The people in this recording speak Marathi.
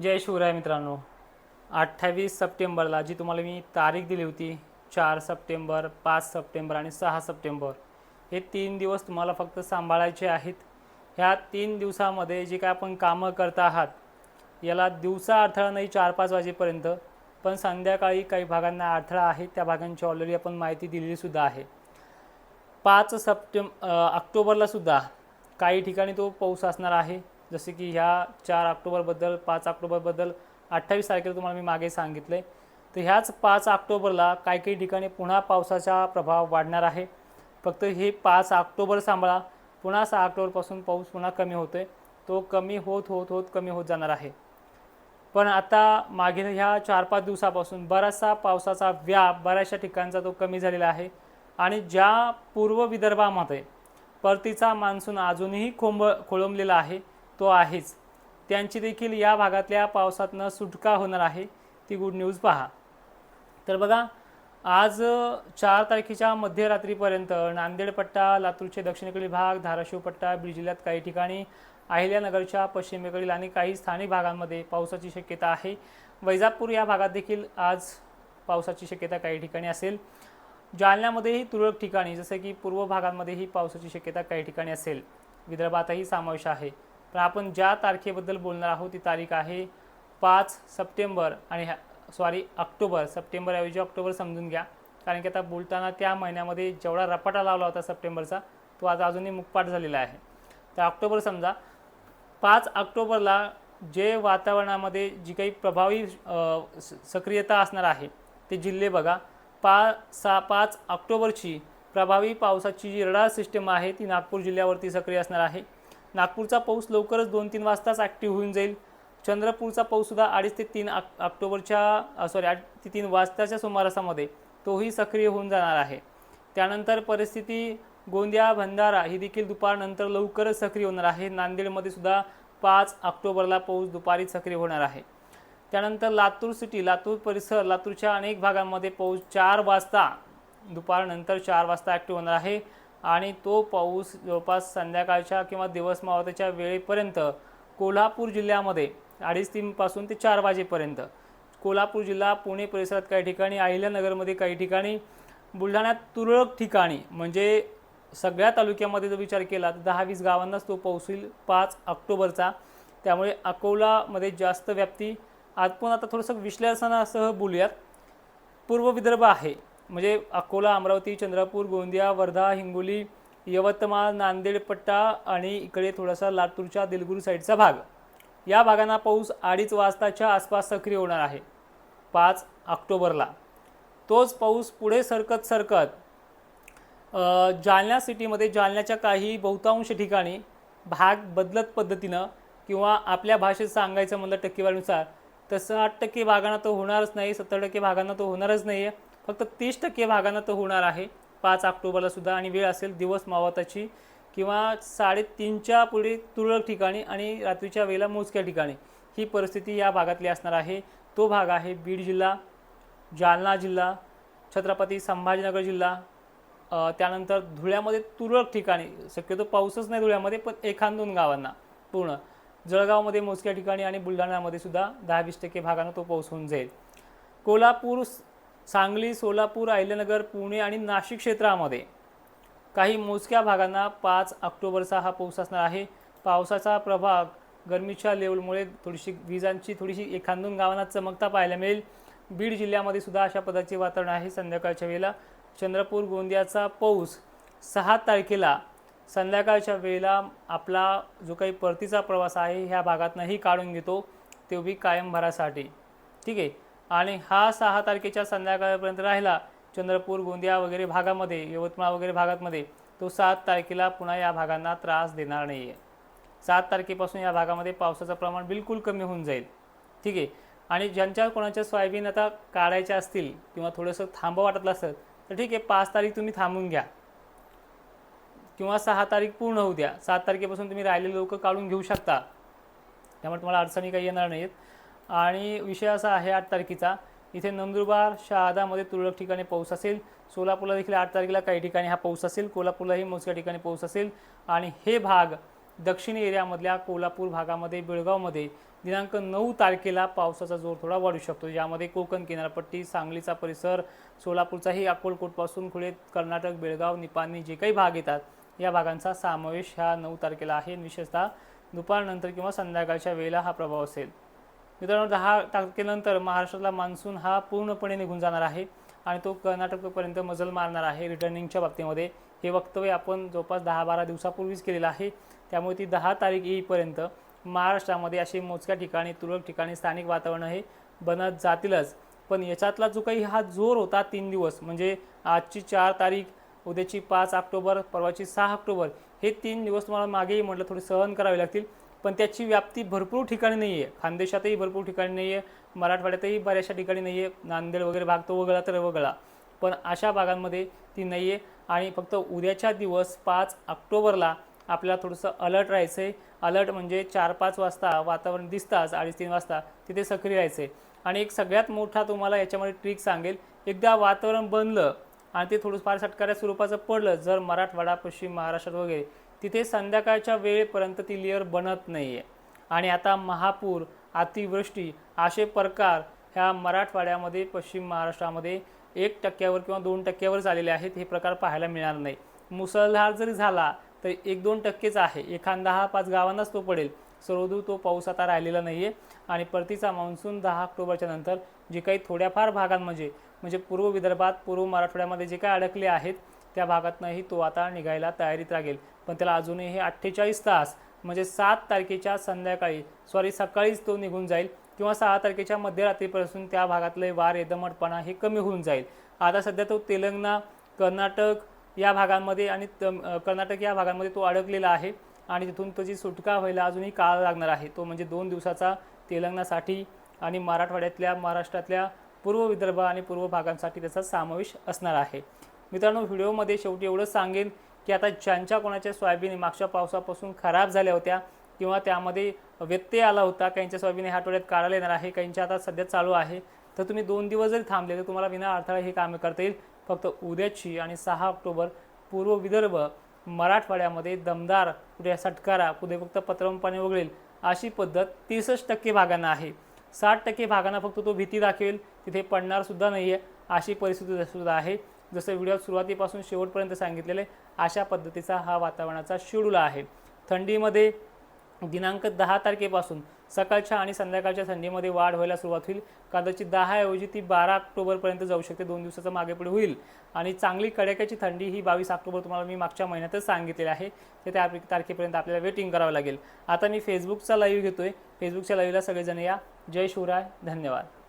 जय शिवराय मित्रांनो. अठ्ठावीस सप्टेंबरला जी तुम्हाला मी तारीख दिली होती चार सप्टेंबर पाच सप्टेंबर आणि सहा सप्टेंबर हे तीन दिवस तुम्हाला फक्त सांभाळायचे आहेत. ह्या तीन दिवसामध्ये जी काय आपण कामं करता आहात याला दिवसा अडथळा नाही चार पाच वाजेपर्यंत पण संध्याकाळी काही भागांना अडथळा आहे त्या भागांची ऑलरेडी आपण माहिती दिलेली सुद्धा आहे. पाच सप्टेंब ऑक्टोबरला सुद्धा काही ठिकाणी तो पाऊस असणार आहे. जसे की ह्या चार ऑक्टोबरबद्दल पाच ऑक्टोबरबद्दल अठ्ठावीस तारखेला तुम्हाला मी मागे सांगितलं. आहे तर ह्याच पाच ऑक्टोबरला काही काही ठिकाणी पुन्हा पावसाचा प्रभाव वाढणार आहे. फक्त हे पाच ऑक्टोबर सांभाळा. पुन्हा सहा ऑक्टोबरपासून पाऊस पुन्हा कमी होतो आहे तो कमी होत होत होत कमी होत जाणार आहे. पण आता मागील ह्या चार पाच दिवसापासून बराचसा पावसाचा व्याप बऱ्याचशा ठिकाणचा तो कमी झालेला आहे. आणि ज्या पूर्व विदर्भामध्ये परतीचा मान्सून अजूनही खोंब खोळंबलेला आहे तो आहेच. त्यांची देखील या भागातल्या पावसातनं सुटका होणार आहे. ती गुड न्यूज पहा. तर बघा आज चार तारखेच्या मध्यरात्रीपर्यंत नांदेड पट्टा लातूरचे दक्षिणेकडील भाग धाराशिव पट्टा बीड जिल्ह्यात काही ठिकाणी अहिल्यानगरच्या पश्चिमेकडील आणि काही स्थानिक भागांमध्ये पावसाची शक्यता आहे. वैजापूर या भागात देखील आज पावसाची शक्यता काही ठिकाणी असेल. जालन्यामध्येही तुरळक ठिकाणी जसं की पूर्व भागांमध्येही पावसाची शक्यता काही ठिकाणी असेल. विदर्भातही समावेश आहे. तर आपण ज्या तारखेबद्दल बोलणार आहोत ती तारीख आहे पाच सप्टेंबर आणि ह्या सॉरी ऑक्टोबर. सप्टेंबरऐवजी ऑक्टोबर समजून घ्या. कारण की आता बोलताना त्या महिन्यामध्ये जेवढा रपाटा लावला होता सप्टेंबरचा तो आज अजूनही मुकपाट झालेला आहे. तर ऑक्टोबर समजा पाच ऑक्टोबरला जे वातावरणामध्ये जी काही प्रभावी स- सक्रियता असणार आहे ते जिल्हे बघा. पा सा पाच ऑक्टोबरची प्रभावी पावसाची जी रडार सिस्टम आहे ती नागपूर जिल्ह्यावरती सक्रिय असणार आहे. नागपूरचा पाऊस लवकरच दोन तीन वाजताच ॲक्टिव्ह होऊन जाईल. चंद्रपूरचा पाऊससुद्धा अडीच ते तीन ऑक ऑक्टोबरच्या सॉरी आठ ते तीन वाजताच्या सुमारासामध्ये तोही सक्रिय होऊन जाणार आहे. त्यानंतर परिस्थिती गोंदिया भंडारा ही देखील दुपारनंतर लवकरच सक्रिय होणार आहे. नांदेडमध्ये सुद्धा पाच ऑक्टोबरला पाऊस दुपारी सक्रिय होणार आहे. त्यानंतर लातूर सिटी लातूर परिसर लातूरच्या अनेक भागांमध्ये पाऊस चार वाजता दुपारनंतर चार वाजता ॲक्टिव्ह होणार आहे. आणि तो पाऊस जवळपास संध्याकाळच्या किंवा दिवस मावतीच्या वेळेपर्यंत कोल्हापूर जिल्ह्यामध्ये अडीच तीनपासून ते चार वाजेपर्यंत. कोल्हापूर जिल्हा पुणे परिसरात काही ठिकाणी अहिल्यानगरमध्ये काही ठिकाणी बुलढाण्यात तुरळक ठिकाणी म्हणजे सगळ्या तालुक्यामध्ये जर विचार केला तर दहा वीस गावांनाच तो पाऊस पाच ऑक्टोबरचा. त्यामुळे अकोलामध्ये जास्त व्याप्ती. आज पण आता थोडंसं विश्लेषणासह बोलूयात. पूर्व विदर्भ आहे. म्हणजे अकोला अमरावती चंद्रपूर गोंदिया वर्धा हिंगोली यवतमाळ नांदेड पट्टा आणि इकडे थोडासा लातूरच्या दिलगुरू साईडचा भाग. या भागांना पाऊस अडीच वाजताच्या आसपास सक्रिय होणार आहे. पाच ऑक्टोबरला. तोच पाऊस पुढे सरकत सरकत जालना सिटीमध्ये जालन्याच्या काही बहुतांश ठिकाणी भाग बदलत पद्धतीनं किंवा आपल्या भाषेत सांगायचं म्हणलं टक्केवारीनुसार तर साठ टक्के भागांना तो होणारच नाही सत्तर टक्के भागांना तो होणारच नाही आहे फक्त तीस टक्के भागांना तो होणार आहे. पाच ऑक्टोबरला सुद्धा आणि वेळ असेल दिवस मावताची किंवा साडेतीनच्या पुढे तुरळक ठिकाणी आणि रात्रीच्या वेळेला मोजक्या ठिकाणी. ही परिस्थिती या भागातली असणार आहे. तो भाग आहे बीड जिल्हा जालना जिल्हा छत्रपती संभाजीनगर जिल्हा. त्यानंतर धुळ्यामध्ये तुरळक ठिकाणी शक्यतो पाऊसच नाही धुळ्यामध्ये पण एखाद दोन गावांना पूर्ण. जळगावमध्ये मोजक्या ठिकाणी आणि बुलढाण्यामध्ये सुद्धा दहा वीस टक्के भागांना तो पाऊस होऊन जाईल. कोल्हापूर सांगली सोलापूर अहिल्यानगर पुणे आणि नाशिक क्षेत्रामध्ये काही मोजक्या भागांना पाच ऑक्टोबरचा हा पाऊस असणार आहे. पावसाचा प्रभाव गरमीच्या लेवलमुळे थोडीशी विजांची थोडीशी एखादून गावांना चमकता पाहायला मिळेल. बीड जिल्ह्यामध्ये सुद्धा अशा पदाचे वातावरण आहे संध्याकाळच्या वेळेला. चंद्रपूर गोंदियाचा पाऊस सहा तारखेला संध्याकाळच्या वेळेला आपला जो काही परतीचा प्रवास आहे ह्या भागातनंही काढून घेतो. तो बी कायमभरासाठी. ठीक आहे? आणि हा सहा तारखेच्या संध्याकाळपर्यंत राहिला. चंद्रपूर गोंदिया वगैरे भागामध्ये यवतमाळ वगैरे भागामध्ये तो सात तारखेला पुन्हा या भागांना त्रास देणार नाही आहे सात तारखेपासून या भागामध्ये पावसाचं प्रमाण बिलकुल कमी होऊन जाईल. ठीक आहे? आणि ज्यांच्या कोणाच्या सोयाबीन आता काढायच्या असतील किंवा थोडंसं थांबं वाटतलं असेल तर ठीक आहे पाच तारीख तुम्ही थांबून घ्या. किंवा सहा तारीख पूर्ण होऊ द्या. सात तारखेपासून तुम्ही राहिलेले लोक काढून घेऊ शकता. त्यामुळे तुम्हाला अडचणी काही येणार नाहीत आणि विषय असा आहे आठ तारखेचा. इथे नंदुरबार शहादामध्ये तुरळक ठिकाणी पाऊस असेल. सोलापूरला देखील आठ तारखेला काही ठिकाणी हा पाऊस असेल. कोल्हापूरलाही मोजक्या ठिकाणी पाऊस असेल. आणि हे भाग दक्षिण एरियामधल्या कोल्हापूर भागामध्ये बेळगावमध्ये दिनांक नऊ तारखेला पावसाचा जोर थोडा वाढू शकतो. यामध्ये कोकण किनारपट्टी सांगलीचा परिसर सोलापूरचाही अकोलकोटपासून पुढे कर्नाटक बेळगाव निपाणी जे काही भाग येतात या भागांचा समावेश ह्या नऊ तारखेला आहे. विशेषतः दुपारनंतर किंवा संध्याकाळच्या वेळेला हा प्रभाव असेल. मित्रांनो दहा तारखेनंतर महाराष्ट्रातला मान्सून हा पूर्णपणे निघून जाणार आहे आणि तो कर्नाटकपर्यंत मजल मारणार आहे रिटर्निंगच्या बाबतीमध्ये. हे वक्तव्य आपण जवळपास दहा बारा दिवसापूर्वीच केलेलं आहे. त्यामुळे ती दहा तारीख येईपर्यंत महाराष्ट्रामध्ये अशी मोजक्या ठिकाणी तुरळक ठिकाणी स्थानिक वातावरण हे बनत जातीलच. पण याच्यातला जो काही हा जोर होता तीन दिवस म्हणजे आजची चार तारीख उद्याची पाच ऑक्टोबर परवाची सहा ऑक्टोबर हे तीन दिवस तुम्हाला मागेही म्हटलं थोडी सहन करावे लागतील. पण त्याची व्याप्ती भरपूर ठिकाणी नाही आहे. खानदेशातही भरपूर ठिकाणी नाही आहे. मराठवाड्यातही बऱ्याचशा ठिकाणी नाही आहे. नांदेड वगैरे भाग तो वगळा तर वगळा. पण अशा भागांमध्ये ती नाही आहे. आणि फक्त उद्याच्या दिवस पाच ऑक्टोबरला आपल्याला थोडंसं अलर्ट राहायचं आहे अलर्ट म्हणजे चार पाच वाजता वातावरण दिसताच अडीच तीन वाजता तिथे सक्रिय राहायचं आहे आणि एक सगळ्यात मोठा तुम्हाला याच्यामध्ये ट्रिक सांगेल. एकदा वातावरण बनलं आणि ते थोडं फार सटकाऱ्या स्वरूपाचं पडलं जर मराठवाडा पश्चिम महाराष्ट्रात वगैरे तिथे संध्याकाळच्या वेळेपर्यंत ती लेअर बनत नाही आहे आणि आता महापूर अतिवृष्टी असे प्रकार ह्या मराठवाड्यामध्ये पश्चिम महाराष्ट्रामध्ये एक टक्क्यावर किंवा दोन टक्क्यावर झालेले आहेत हे प्रकार पाहायला मिळणार नाही. मुसळधार जरी झाला तर एक दोन टक्केच आहे. एखादा हा पाच गावांनाच तो पडेल. सर्वदूर तो पाऊस आता राहिलेला नाही आहे आणि परतीचा मान्सून दहा ऑक्टोबरच्या नंतर जे काही थोड्याफार भागांमध्ये म्हणजे, म्हणजे पूर्व विदर्भात पूर्व मराठवाड्यामध्ये जे काही अडकले आहेत त्या भागातनंही तो आता निघायला तयारीत लागेल पण त्याला अजूनही हे अठ्ठेचाळीस तास म्हणजे सात तारखेच्या संध्याकाळी सॉरी सकाळीच तो निघून जाईल किंवा सहा तारखेच्या मध्यरात्रीपासून त्या भागातले वार दमटपणा हे कमी होऊन जाईल. आता सध्या तो तेलंगणा कर्नाटक या भागांमध्ये आणि कर्नाटक या भागांमध्ये तो अडकलेला आहे आणि तिथून त्याची सुटका व्हायला अजूनही काळ लागणार आहे तो म्हणजे दोन दिवसाचा तेलंगणासाठी आणि मराठवाड्यातल्या महाराष्ट्रातल्या पूर्व विदर्भ आणि पूर्व भागांसाठी त्याचा समावेश असणार आहे. मित्रांनो व्हिडिओमध्ये शेवटी एवढंच सांगेन की आता ज्यांच्या कोणाच्या सोयाबीन मागच्या पावसापासून खराब झाल्या होत्या किंवा त्यामध्ये व्यत्यय आला होता काहींच्या सोयाबीन ह्या आठवड्यात काढायला येणार आहे काहींच्या आता सध्या चालू आहे तर तुम्ही दोन दिवस जरी थांबले तर तुम्हाला विना अडथळा हे कामे करता येईल. फक्त उद्याची आणि सहा ऑक्टोबर पूर्व विदर्भ मराठवाड्यामध्ये दमदार कुठे सटकारा कुठे फक्त पत्रम पाणी वगळेल अशी पद्धत तीसच टक्के भागांना आहे. साठ टक्के भागांना फक्त तो भीती दाखवेल तिथे पडणारसुद्धा नाही आहे अशी परिस्थिती सुद्धा आहे. जसं व्हिडिओ सुरुवातीपासून शेवटपर्यंत सांगितलेलं आहे अशा पद्धतीचा हा वातावरणाचा शेड्यूल आहे. थंडीमध्ये दिनांक दहा तारखेपासून सकाळच्या आणि संध्याकाळच्या थंडीमध्ये वाढ व्हायला सुरुवात होईल. कदाचित दहाऐवजी ती बारा ऑक्टोबरपर्यंत जाऊ शकते दोन दिवसाचं मागे पुढे होईल. आणि चांगली कडाक्याची थंडी ही बावीस ऑक्टोबर तुम्हाला मी मागच्या महिन्यातच सांगितलेली आहे. ते त्या तारखेपर्यंत आपल्याला वेटिंग करावं लागेल. आता मी फेसबुकचा लाईव्ह घेतोय. फेसबुकच्या लाईव्हला सगळेजण या. जय शिवराय. धन्यवाद.